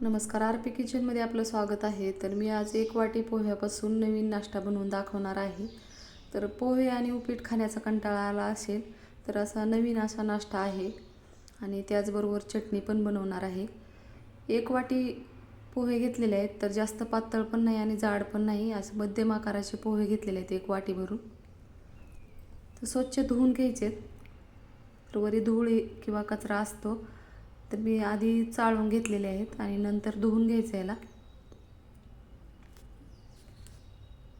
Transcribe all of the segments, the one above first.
नमस्कार R P किचनमध्ये आपलं स्वागत आहे. तर मी आज एक वाटी पोह्यापासून नवीन नाश्ता बनवून दाखवणार आहे. तर पोहे आणि उपीट खाण्याचा कंटाळा आला असेल तर असा नवीन असा नाश्ता आहे आणि त्याचबरोबर चटणी पण बनवणार आहे. एक वाटी पोहे घेतलेले आहेत तर जास्त पातळ पण नाही आणि जाड पण नाही. असं मध्यम आकाराचे पोहे घेतलेले आहेत एक वाटी भरून. तर स्वच्छ धुवून घ्यायचे आहेत. तर वरी धूळ किंवा कचरा असतो तर मी आधी चाळून घेतलेले आहेत आणि नंतर धुवून घ्यायचं याला.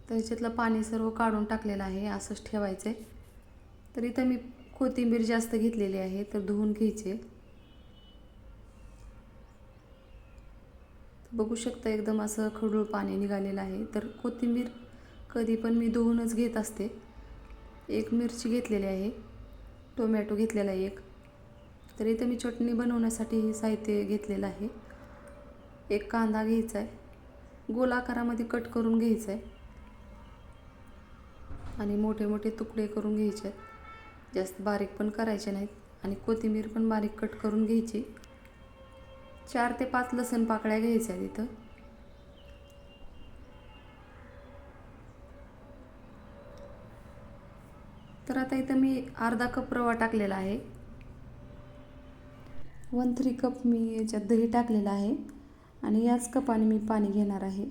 तर याच्यातलं पाणी सर्व काढून टाकलेलं आहे असंच ठेवायचं आहे तर इथं मी कोथिंबीर जास्त घेतलेली आहे तर धुवून घ्यायचे बघू शकता एकदम असं खडूळ पाणी निघालेलं आहे. तर कोथिंबीर कधी पण मी धुवूनच घेत असते. एक मिरची घेतलेली आहे टोमॅटो घेतलेला आहे एक. तर इथं मी चटणी बनवण्यासाठी हे साहित्य घेतलेलं आहे. एक कांदा घ्यायचा आहे. गोल आकारामध्ये कट करून घ्यायचा आहे. आणि मोठे मोठे तुकडे करून घ्यायचे आहेत. जास्त बारीक पण करायचे नाहीत. आणि कोथिंबीर पण बारीक कट करून घ्यायची. चार ते पाच लसण पाकळ्या घ्यायच्या आहेत इथं. तर आता इथं मी अर्धा कप रवा टाकलेला आहे. वन थ्री कप मी याच्यात दही टाकलेलं आहे आणि याच कपाने मी पाणी घेणार आहे.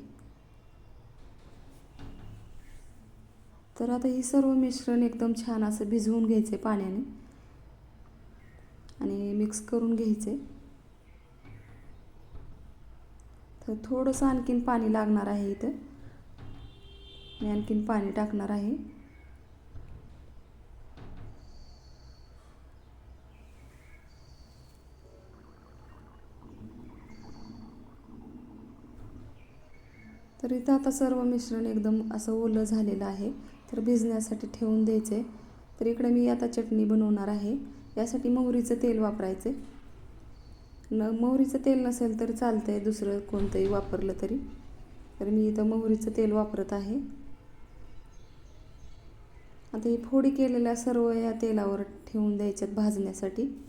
तर आता ही सर्व मिश्रण एकदम छान असं भिजवून घ्यायचे पाण्याने आणि मिक्स करून घ्यायचे. तर थोडंसं आणखीन पाणी लागणार आहे इथं. मी आणखीन पाणी टाकणार आहे. तर इथं आता सर्व मिश्रण एकदम असं ओलं झालेलं आहे. तर भिजण्यासाठी ठेवून द्यायचे. तर इकडे मी आता चटणी बनवणार आहे. यासाठी मोहरीचं तेल वापरायचे. न मोहरीचं तेल नसेल तर चालतं आहे दुसरं कोणतंही वापरलं तरी. तर मी इथं मोहरीचं तेल वापरत आहे. आता ही फोडी केलेल्या सर्व या तेलावर ठेवून द्यायच्यात भाजण्यासाठी.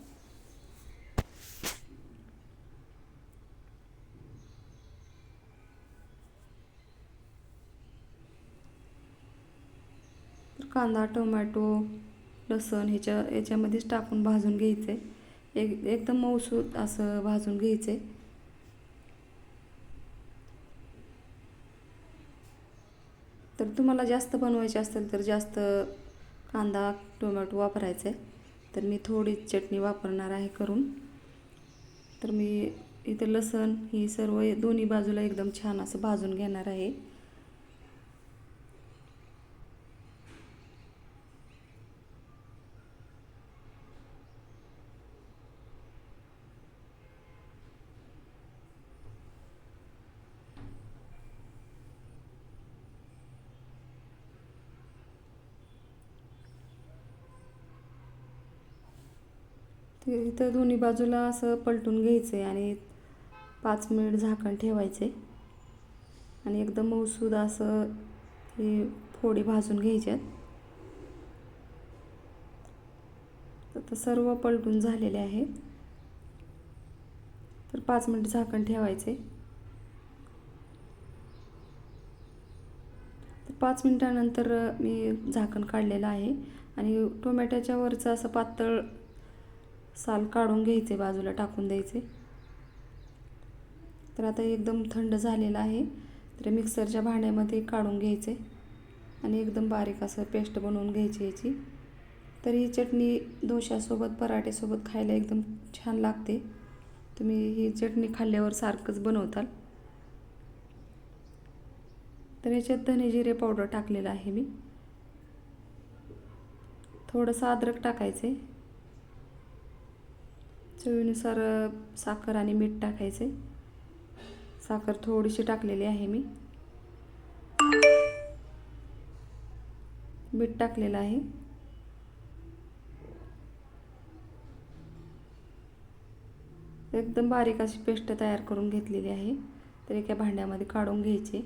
कांदा टोमॅटो लसूण ह्याच्या याच्यामध्येच टाकून भाजून घ्यायचं. आहे एक एकदम मऊसूत असं भाजून घ्यायचं. आहे तर तुम्हाला जास्त बनवायचे असेल तर जास्त कांदा टोमॅटो वापरायचा. आहे तर मी थोडी चटणी वापरणार आहे करून. तर मी इथं लसण ही सर्व दोन्ही बाजूला एकदम छान असं भाजून घेणार आहे. ते इथं दोन्ही बाजूला असं पलटून घ्यायचं आहे आणि पाच मिनिट झाकण ठेवायचे आणि एकदम मऊसूद असं हे फोडी भाजून घ्यायच्यात आता सर्व पलटून झालेले आहे. तर पाच मिनिट झाकण ठेवायचे तर पाच मिनिटानंतर मी झाकण काढलेलं आहे. आणि टोमॅटोच्या वरचं असं पातळ साल काढून घ्यायचे बाजूला टाकून द्यायचे. तर आता एकदम थंड झालेलं आहे. तर मिक्सरच्या भांड्यामध्ये काढून घ्यायचे आणि एकदम बारीक असं पेस्ट बनवून घ्यायची याची. तर ही चटणी दोश्यासोबत पराठेसोबत खायला एकदम छान लागते. तुम्ही ही चटणी खाल्ल्यावर सारखंच बनवताल. तर याच्यात धने जिरे पावडर टाकलेलं आहे मी. थोडंसं अद्रक टाकायचे. चवीनुसार साखर आणि मीठ टाकायचे. साखर थोडीशी टाकलेली आहे मी. मीठ टाकलेलं आहे. एकदम बारीक अशी पेस्ट तयार करून घेतलेली आहे. तर एका भांड्यामध्ये काढून घ्यायचे.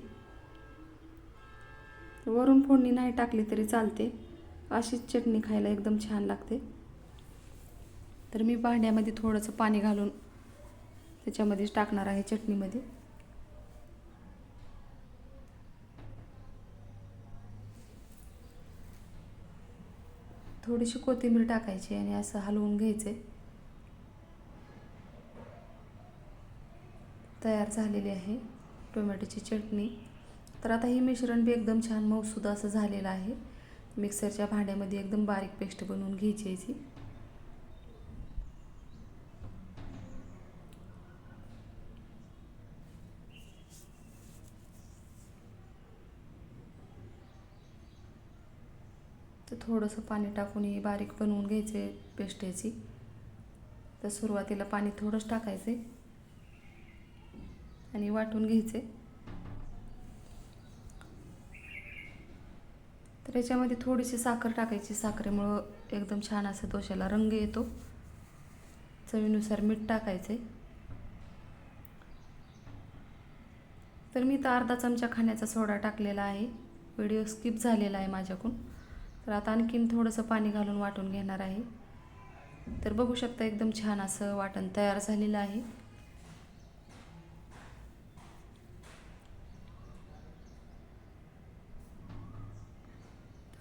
वरून फोडणी नाही टाकली तरी चालते. अशीच चटणी खायला एकदम छान लागते. तर मी भांड्यामध्ये थोडंसं पाणी घालून त्याच्यामध्येच टाकणार आहे चटणीमध्ये. थोडीशी कोथिंबीर टाकायची आणि असं हलवून घ्यायचे तयार झालेली आहे टोमॅटोची चटणी. तर आता हे मिश्रण बी एकदम छान मऊसुद्धा असं झालेलं आहे. मिक्सरच्या भांड्यामध्ये एकदम बारीक पेस्ट बनवून घ्यायची याची तर थोडंसं पाणी टाकून ही बारीक बनवून घ्यायचे पेस्ट याची तर सुरुवातीला पाणी थोडंच टाकायचे आणि वाटून घ्यायचे. तर याच्यामध्ये थोडीशी साखर टाकायची. साखरेमुळं एकदम छान असं दोशाला रंग येतो. चवीनुसार मीठ टाकायचे. तर मी तर अर्धा चमचा खाण्याचा सोडा टाकलेला आहे. व्हिडिओ स्किप झालेला आहे माझ्याकडून. तर आता आणखीन थोडंसं पाणी घालून वाटून घेणार आहे. तर बघू शकता एकदम छान असं वाटण तयार झालेलं आहे.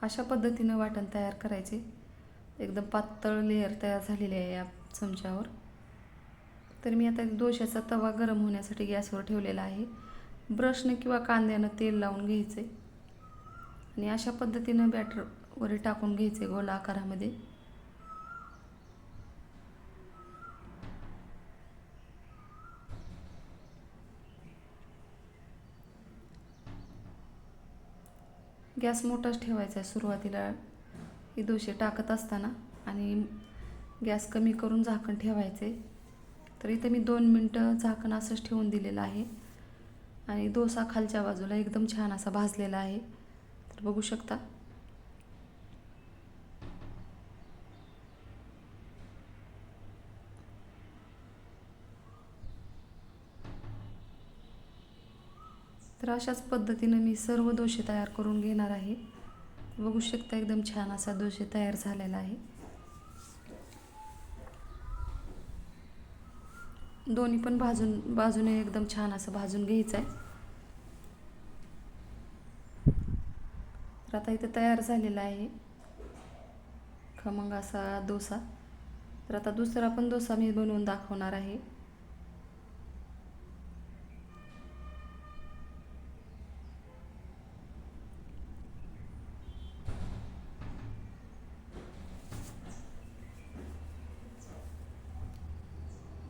अशा पद्धतीनं वाटण तयार करायचे. एकदम पातळ लेअर तयार झालेली आहे या चमच्यावर. तर मी आता दोशाचा तवा गरम होण्यासाठी गॅसवर ठेवलेला आहे. ब्रशनं किंवा कांद्यानं तेल लावून घ्यायचे. आणि अशा पद्धतीनं बॅटर वर टाकून घ्यायचे गोल आकारामध्ये. गॅस मोठाच ठेवायचा आहे सुरुवातीला. हे दोशे टाकत असताना आणि गॅस कमी करून झाकण ठेवायचे. तर इथं मी दोन मिनटं झाकण असंच ठेवून दिलेलं आहे. आणि डोसा खालच्या बाजूला एकदम छान असा भाजलेला आहे. तर बघू शकता. तर अशाच पद्धतीनं मी सर्व दोषे तयार करून घेणार आहे. बघू शकता एकदम छान असा दोषे तयार झालेला आहे. दोन्ही पण भाजून बाजूने एकदम छान असं भाजून घ्यायचं आहे. तर आता इथं तयार झालेला आहे. खमंग असा डोसा. तर आता दुसरा पण डोसा मी बनवून दाखवणार आहे.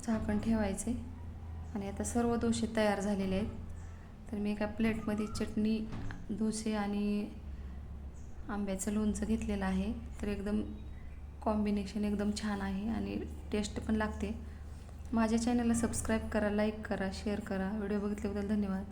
झाकण ठेवायचे. आणि आता सर्व दोसे तयार झालेले आहेत. तर मी एका प्लेटमध्ये चटणी दोसे आणि आंब्याचं लोणचं घेतलेलं आहे. तर एकदम कॉम्बिनेशन एकदम छान आहे आणि टेस्ट पण लागते. माझ्या चॅनलला सबस्क्राईब करा लाईक करा शेअर करा. व्हिडिओ बघितल्याबद्दल धन्यवाद.